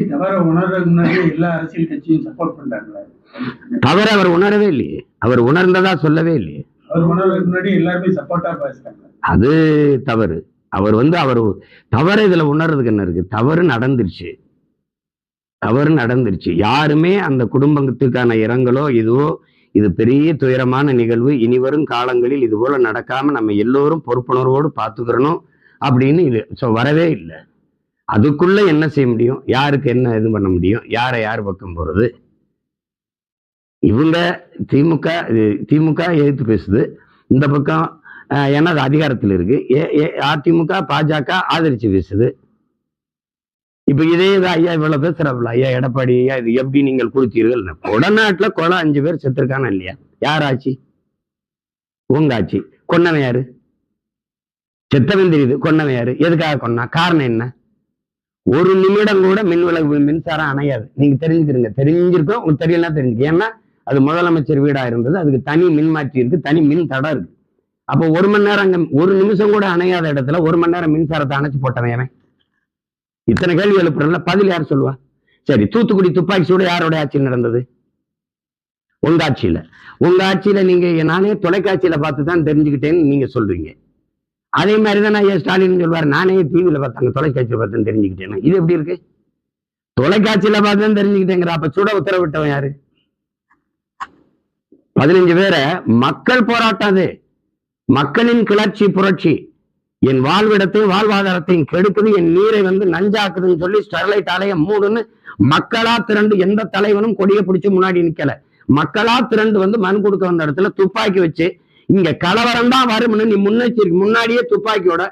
தவிர உணர்றதுக்கு முன்னாடி எல்லா அரசியல் கட்சியும் சப்போர்ட் பண்றாங்களே. தவற அவர் உணரவே இல்லையே. அவர் உணர்ந்ததா சொல்லவே இல்லையே. அவர் உணர்றதுக்கு முன்னாடி எல்லாருமே சப்போர்ட்டா பேசுறாங்க அது தவறு. அவர் வந்து அவர் தவறு இதுல உணர்றதுக்கு என்ன இருக்கு? தவறு நடந்துருச்சு. தவறு நடந்துருச்சு. யாருமே அந்த குடும்பத்துக்கான இரங்கலோ இதுவோ இது பெரிய துயரமான நிகழ்வு. இனி வரும் காலங்களில் இது போல நடக்காம நம்ம எல்லோரும் பொறுப்புணர்வோடு பார்த்துக்கிறணும் அப்படின்னு இது வரவே இல்லை. அதுக்குள்ள என்ன செய்ய முடியும்? யாருக்கு என்ன இது பண்ண முடியும்? யாரை யார் பக்கம் போறது? இவங்க திமுக இது திமுக எதிர்த்து பேசுது. இந்த பக்கம் ஏன்னா அது அதிகாரத்தில் இருக்கு. ஏ- ஏ- அதிமுக பாஜக ஆதரிச்சு பேசுது. இப்ப இதே இது ஐயா இவ்வளவு பேசுறாப்புல. ஐயா எடப்பாடி ஐயா இது எப்படி நீங்கள் கொடுத்தீர்கள் கொடநாட்டுல கொலை அஞ்சு பேர் செத்துருக்கானா இல்லையா? யார் ஆச்சு உங்க ஆச்சு கொன்னவன் யாரு? செத்தவன் தெரியுது. கொன்னவன் யாரு? எதுக்காக கொன்னா? காரணம் என்ன? ஒரு நிமிடம் கூட மின் விளக்கு மின்சாரம் அணையாது. நீங்க தெரிஞ்சுக்கிறீங்க தெரிஞ்சிருக்கோம் உங்களுக்கு தெரியலாம் தெரிஞ்சுக்க. ஏன்னா அது முதலமைச்சர் வீடா இருந்தது. அதுக்கு தனி மின் மாற்றி இருக்கு தனி மின் தடம் இருக்கு. அப்போ ஒரு மணி நேரம் அங்க ஒரு நிமிஷம் கூட அணையாத இடத்துல ஒரு மணி நேரம் மின்சாரத்தை அணைச்சு போட்டவன் ஏன் இத்தனை கேள்வி எழுப்புறதுல பதில் யார் சொல்லுவா? சரி தூத்துக்குடி துப்பாக்கி சூடு யாரோட ஆட்சியில் நடந்தது? உங்க ஆட்சியில. உங்க ஆட்சியில நீங்க நானே தொலைக்காட்சியில பார்த்து தான் தெரிஞ்சுக்கிட்டேன்னு நீங்க சொல்றீங்க. அதே மாதிரி தான் ஐயா ஸ்டாலின் சொல்வார். நானே டிவியில் பார்த்தாங்க தொலைக்காட்சியில் பார்த்து தெரிஞ்சுக்கிட்டேன். இது எப்படி இருக்கு? தொலைக்காட்சியில பார்த்தேன் தெரிஞ்சுக்கிட்டேங்கிற. அப்ப சுட உத்தரவிட்டவன் யாரு? பதினஞ்சு பேரை. மக்கள் போராட்டம் அது. மக்களின் கிளர்ச்சி புரட்சி. என் வாழ்விடத்தையும் வாழ்வாதாரத்தையும் கெடுக்குது. என் நீரை வந்து நஞ்சாக்குதுன்னு சொல்லி ஸ்டெர்லைட் ஆலைய மூடுன்னு மக்களா திரண்டு எந்த தலைவனும் கொடியை பிடிச்சி முன்னாடி நிக்கல. மக்களா திரண்டு வந்து மண் கொடுக்க வந்த இடத்துல துப்பாக்கி வச்சு இங்க கலவரம் தான் வரும்னு நீ முன்னெச்சரிக்கை முன்னாடியே துப்பாக்கியோட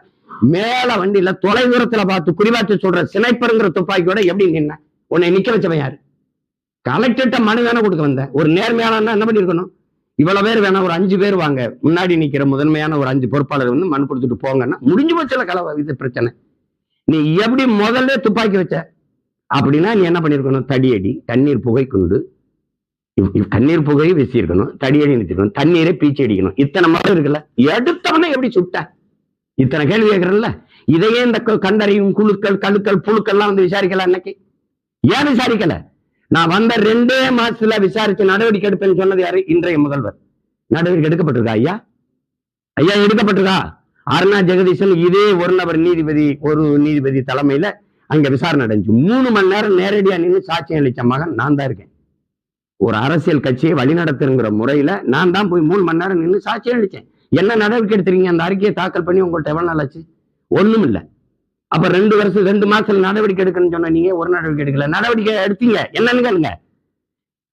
மேல வண்டியில தொலைதூரத்துல பார்த்து குறிவாச்சு சொல்ற சினைப்பருங்கிற துப்பாக்கியோட எப்படி நின்ன? உன்னை நிக்க வச்சவன் யாரு? கலெக்டர்கிட்ட மனு தானே கொடுக்க வந்த? ஒரு நேர்மையான என்ன பண்ணிருக்கணும்? இவ்வளவு பேர் வேணா ஒரு அஞ்சு பேர் வாங்க. முன்னாடி நிக்கிற முதன்மையான ஒரு அஞ்சு பொறுப்பாளர் வந்து மனு கொடுத்துட்டு போங்கன்னா முடிஞ்சு போச்சுல கலவ இது பிரச்சனை. நீ எப்படி முதல்ல துப்பாக்கி வச்ச? அப்படின்னா நீ என்ன பண்ணிருக்கணும்? தடியடி தண்ணீர் புகை குண்டு இவ்- தண்ணீர் புகை வீசியிருக்கணும் தடியடி நிறுத்திருக்கணும் தண்ணீரை பீச்சி அடிக்கணும். இத்தனை மாதிரி இருக்குல்ல? எடுத்தவனே எப்படி சுட்ட? இத்தனை கேள்வி கேட்கறல்ல? இதையே இந்த க- கண்டறியும் குழுக்கள் கழுக்கள் புழுக்கள்லாம் வந்து விசாரிக்கல அன்னைக்கு. ஏன் விசாரிக்கல? நான் வந்த ரெண்டே மாசத்துல விசாரிச்சு நடவடிக்கை எடுப்பேன்னு சொன்னது யாரு? இன்றைய முதல்வர். நடவடிக்கை எடுக்கப்பட்டிருக்கா ஐயா? ஐயா எடுக்கப்பட்டிருக்கா? அருணா ஜெகதீசன் இதே ஒரு நபர் நீதிபதி ஒரு நீதிபதி தலைமையில அங்க விசாரணை நடந்துச்சு மூணு மணி நேரம் நேரடியா நின்று சாட்சியம் அளிச்ச மகன் நான் தான் இருக்கேன். ஒரு அரசியல் கட்சியை வழிநடத்துங்கிற முறையில நான் தான் போய் மூணு மணி நேரம் நின்று சாட்சியம் அளிச்சேன். என்ன நடவடிக்கை எடுத்துறீங்க அந்த அறிக்கையை தாக்கல் பண்ணி உங்கள்கிட்ட எவ்வளவு நாள் ஆச்சு? ஒண்ணும் இல்ல. அப்ப ரெண்டு வருஷம் ரெண்டு மாசத்துல நடவடிக்கை எடுக்கணும்னு சொன்ன நீங்க ஒரு நடவடிக்கை எடுக்கல? நடவடிக்கை எடுத்தீங்க. என்னன்னு கேளுங்க.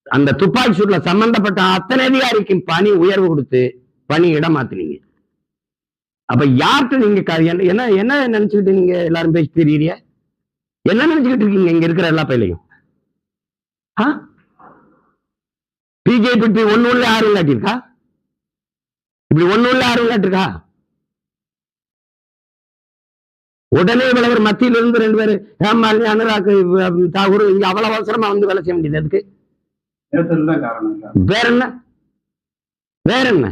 அந்த துப்பாக்கி சூட்ல சம்பந்தப்பட்ட அத்தனை அதிகாரிக்கும் பணி உயர்வு கொடுத்து பணி இடமாத்துறீங்க அப்ப யார்கிட்ட நீங்க என்ன- என்ன நினைச்சுக்கிட்டு நீங்க எல்லாரும் பேசி தெரியுறீங்க என்ன நினைச்சுக்கிட்டு இருக்கீங்க இங்க இருக்கிற எல்லா பயிலையும்? பிஜேபி இப்படி ஒண்ணு உள்ள ஆர்வம் காட்டியிருக்கா? இப்படி ஒண்ணு உள்ள ஆர்வம் காட்டிருக்கா உடனே இவ்வளவு மத்தியில இருந்து ரெண்டு பேரு ஹேமாலினி அனுராக் தாகூர் இங்க அவ்வளவு அவசரமா வந்து வேலை செய்ய வேண்டியது அதுக்கு வேற என்ன? வேற என்ன?